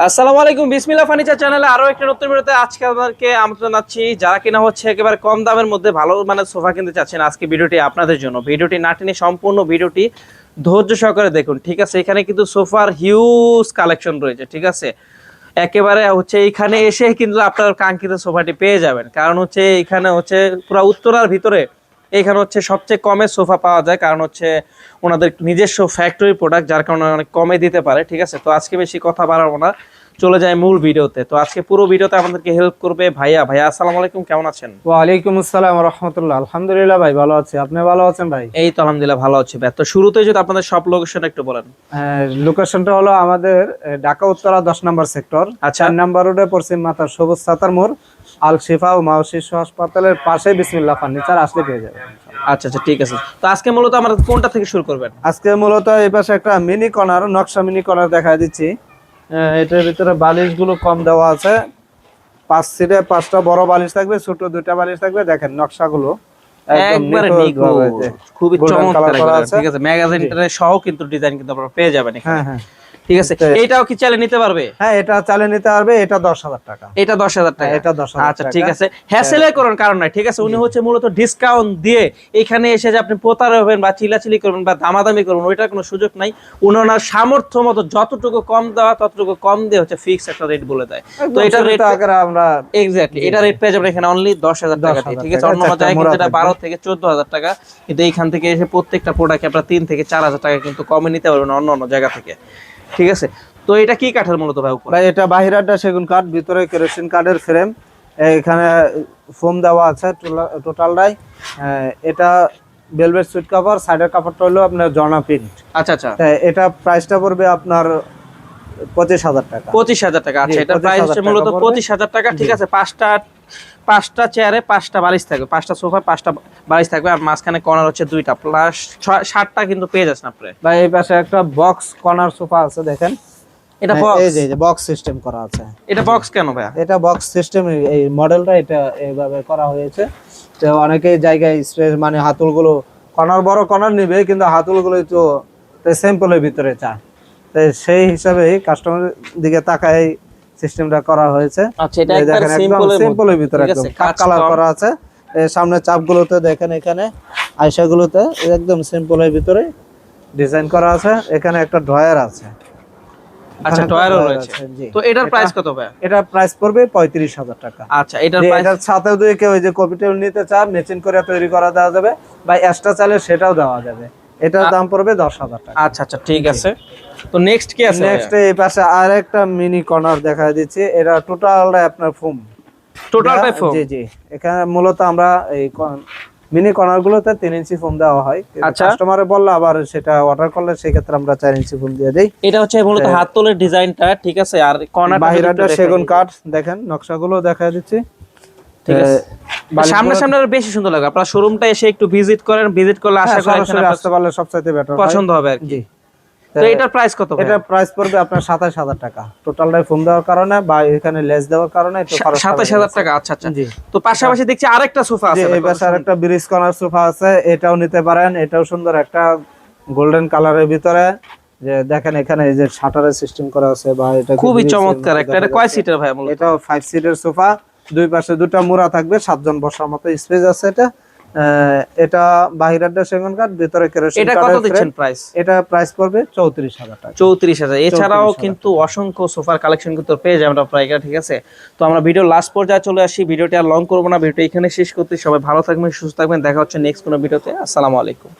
আসসালামু আলাইকুম, বিসমিল্লাহ ফার্নিচার চ্যানেলে আরও একটা নতুন ভিডিওতে আজকে আপনাদেরকে আমন্ত্রণ জানাচ্ছি। যারা কিনা হচ্ছে একেবারে কম দামের মধ্যে ভালো মানে সোফা কিনতে চাচ্ছেন, আজকে ভিডিওটি আপনাদের জন্য। ভিডিওটি না টেনে সম্পূর্ণ ভিডিওটি ধৈর্য সহকারে দেখুন, ঠিক আছে? এখানে কিন্তু সোফার হিউজ কালেকশন রয়েছে, ঠিক আছে? একেবারে হচ্ছে এখানে এসে কিন্তু আপনার কাঙ্ক্ষিত সোফাটি পেয়ে যাবেন। কারণ হচ্ছে এখানে হচ্ছে পুরো উত্তরার ভিতরে এখানে হচ্ছে সবচেয়ে কমে সোফা পাওয়া যায় কারণ হচ্ছে ওনাদের নিজস্ব ফ্যাক্টরি প্রোডাক্ট যার কারণে অনেক কমে দিতে পারে ঠিক আছে? তো আজকে বেশি কথা বাড়াবো না চলে যায় মূল ভিডিওতে। তো আজকে পুরো ভিডিওতে আমাদেরকে হেল্প করবে ভাইয়া। ভাইয়া আসসালামু আলাইকুম কেমন আছেন? ওয়ালাইকুম আসসালাম রহমতুল্লাহ আলহামদুলিল্লাহ ভাই ভালো আছি। আপনি ভালো আছেন ভাই? এই তো আলহামদুলিল্লাহ ভালো আছি ভাই। তো শুরুতেই যদি আপনাদের সব লোকেশন একটু বলেন। লোকেশনটা হলো আমাদের ঢাকা উত্তরা দশ নম্বর সেক্টর আচ্ছা। নম্বর রোডে পশ্চিম মাতার সবুজ সাতার মোড়। আল শিফা ও মাও শিশু হাসপাতালের পাশে বিসমিল্লাহ ফার্নিচার আসলে পেয়ে যাবেন আচ্ছা আচ্ছা ঠিক আছে। তো আজকে মূলত আমরা কোনটা থেকে শুরু করবেন? আজকে মূলত এই পাশে একটা মিনি কর্নার নকশা মিনি কর্নার দেখা দিচ্ছি। এটার ভিতরে বালিশগুলো কম দেওয়া আছে। পাঁচ সিটে পাঁচটা বড় বালিশ থাকবে ছোট দুইটা বালিশ থাকবে। দেখেন নকশাগুলো। খুবই চমৎকার। ঠিক আছে ম্যাগাজিন সহ কিন্তু ডিজাইন কিন্তু আপনারা পেয়ে যাবেন এখানে। হ্যাঁ হ্যাঁ। ঠিক আছে? এটাও কি চাইলে নিতে পারবে? হ্যাঁ এটা চালিয়ে নিতে পারবে এটা দশ হাজার টাকা। এটা দশ হাজার টাকা। হ্যাঁ, এটা 10,000 আচ্ছা ঠিক আছে। হ্যাসেলে করার কারণ নাই ঠিক আছে? উনি হচ্ছে মূলত ডিসকাউন্ট দিয়ে এখানে এসে যে আপনি প্রতারক হবেন বা চিলাচিলি করবেন বা দামাদামি করবেন ওইটার কোনো সুযোগ নাই। উনি ওনার সামর্থ্য মতো যতটুকু কম দেওয়া ততটুকু কম দিয়ে হচ্ছে ফিক্স একটা রেট বলে দেয়। তো এটা রেট আমরা এক্স্যাক্টলি এটা রেট পেয়ে যাবেন এখানে অনলি দশ হাজার টাকা দিয়ে 10,000 ঠিক আছে? অন্য জায়গায় কিন্তু এটা বারো থেকে চোদ্দ হাজার টাকা। কিন্তু এইখান থেকে এসে প্রত্যেকটা প্রোডাক্ট আপনার তিন থেকে চার হাজার টাকা কিন্তু কমে নিতে পারবেন অন্য অন্য জায়গা থেকে। ঠিক আছে? তো এটা কি কাঠের মূলত ভাই ভাই এটা বাহিরাটা সেগুন কাঠ ভিতরে কেরোসিন কাঠের ফ্রেম এখানে ফোম দেওয়া আছে টোটালটাই এটা ভেলভেট সুইট কাভার সাইডের কাপড়টা হলো আপনার জর্না প্রিন্ট আচ্ছা আচ্ছা। এটা প্রাইসটা পড়বে আপনার পঁচিশ হাজার টাকা। পঁচিশ হাজার টাকা আচ্ছা এটা এটার 25,000 প্রাইস মূলত পঁচিশ হাজার টাকা ঠিক আছে পাঁচটা পাঁচটা চেয়ারে পাঁচটা বালিশ থাকবে পাঁচটা সোফা পাঁচটা বালিশ থাকবে আর মাঝখানে কর্নার হচ্ছে দুইটা। প্লাস ষাটটা কিন্তু পেয়ে যাচ্ছেন আপনি। বা এই পাশে একটা বক্স কর্নার সোফা আছে দেখেন। এটা হ্যাঁ, বক্স এই যে বক্স সিস্টেম করা আছে। এটা বক্স কেন ভাইয়া? এটা বক্স সিস্টেম এই মডেলটা এটা এইভাবে করা হয়েছে। তো অনেকেই জায়গায় স্ট্রেস মানে হাতুলগুলো কর্নার বড় কর্নার নিবে কিন্তু হাতুলগুলো একটু স্যাম্পলের ভিতরে চায়। তো সেই হিসাবে কাস্টমারের দিকে তাকায় সিস্টেমটা করা হয়েছে। আচ্ছা এটা দেখেন একদম সিম্পলের সিম্পলের ভিতরে একদম। আছে, কাজ কালার করা আছে। সামনে চাপগুলোতে দেখেন এখানে আয়সাগুলোতে একদম সিম্পলের ভিতরে ডিজাইন করা আছে। এখানে একটা ড্রয়ার আছে। আচ্ছা রয়েছে। তো এটার প্রাইস কত পড়বে টাকা। আচ্ছা এটার প্রাইস এটার সাথেও যদি কেউ ওই যে কপি টেবিল নিতে করে তৈরি করা দেওয়া যাবে। বা এক্সট্রা চাইলে সেটাও দেওয়া যাবে। এটার দাম পড়বে দশ হাজার টাকা। আচ্ছা আচ্ছা ঠিক আছে। তো নেক্সট কি আছে নেক্সট এই পাশে আর একটা মিনি কর্নার দেখা দিচ্ছি। এটা টোটালটা আপনার ফোম টোটালটাই ফোম জি জি। এখানে মূলত আমরা এই মিনি কর্নার গুলোতে তিন ইঞ্চি ফোম দেওয়া হয়। আচ্ছা। কাস্টমারে বললে আবার সেটা অর্ডার করলে সেক্ষেত্রে আমরা চার ইঞ্চি ফোম দিয়ে দিই। এটা হচ্ছে মূলত হাত তোলের ডিজাইনটা ঠিক আছে? আর কর্নার বাহিরাটা সেগুন কাঠ দেখেন নকশাগুলো দেখা দিচ্ছি। ঠিক আছে। সামনে সামনে আরও বেশি সুন্দর লাগে। আপনার শোরুমটা এসে একটু ভিজিট করেন। ভিজিট করলে আশা হ্যাঁ, করি আপনার আসতে পারলে সবচাইতে বেটার পছন্দ হবে আর কি। জি। তো এটার প্রাইস কত এটা প্রাইস পড়বে আপনার সাতাশ হাজার টাকা। টোটালটাই ফোন দেওয়ার কারণে বা এখানে লেস দেওয়ার কারণে টাকা আচ্ছা আচ্ছা। তো পাশাপাশি দেখছি আরেকটা সোফা আছে এই পাশে আর একটা ব্রিজ কর্নার সোফা আছে এটাও নিতে পারেন এটাও সুন্দর একটা গোল্ডেন কালারের ভিতরে। যে দেখেন এখানে এই যে শাটারের সিস্টেম করা আছে বা এটা খুবই চমৎকার একটা এটা কয় সিটের ভাই এটাও ফাইভ সিটের সোফা দুই পাশে দুটো মুড়া থাকবে সাতজন বসার মতো স্পেস আছে এটা। এটা বাহিরের সেগুন কাঠ ভিতরে কেরোসিন এটা কত দিচ্ছেন প্রাইস এটা প্রাইস পড়বে চৌত্রিশ হাজার টাকা। চৌত্রিশ হাজার। এছাড়াও কিন্তু অসংখ্য সোফার কালেকশন কিন্তু পেয়ে যাবেন আপনারা এখানে ঠিক আছে? তো আমরা ভিডিও লাস্ট পর্যায়ে চলে আসি। ভিডিওটি আর লং করব না ভিডিও এখানে শেষ করতে। সবাই ভালো থাকবেন সুস্থ থাকবেন। দেখা হচ্ছে নেক্সট কোনো ভিডিওতে আসসালামু আলাইকুম।